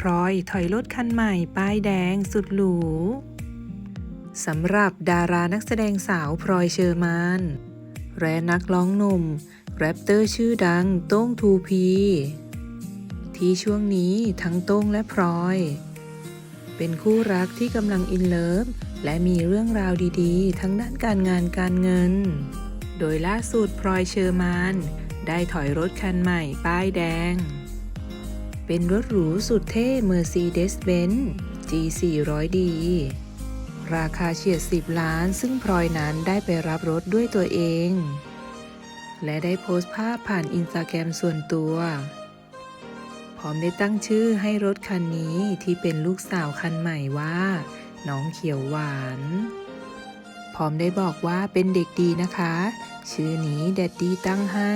พลอยถอยรถคันใหม่ ป้ายแดงสุดหรูสำหรับดารานักแสดงสาวพลอยเชอร์มานและนักร้องหนุ่ม แรปเตอร์ชื่อดังโต้งทูพี ที่ช่วงนี้ทั้งโต้งและพลอย เป็นคู่รักที่กำลังอินเลิฟและมีเรื่องราวดีๆ ทั้งด้านการงานการเงิน โดยล่าสุดพลอยเชอร์มาน ได้ถอยรถคันใหม่ป้ายแดง เป็นรถหรูสุดเท่ Mercedes-Benz G400D ราคาเฉียด 10 ล้าน ซึ่งพลอยนั้นได้ไปรับรถด้วยตัวเอง และได้โพสต์ภาพผ่านอินสตาแกรมส่วนตัว พร้อมได้ตั้งชื่อให้รถคันนี้ที่เป็นลูกสาวคันใหม่ว่า น้องเขียวหวานพร้อมได้บอกว่าเป็นเด็กดีนะคะ ชื่อนี้แดดดี้ตั้งให้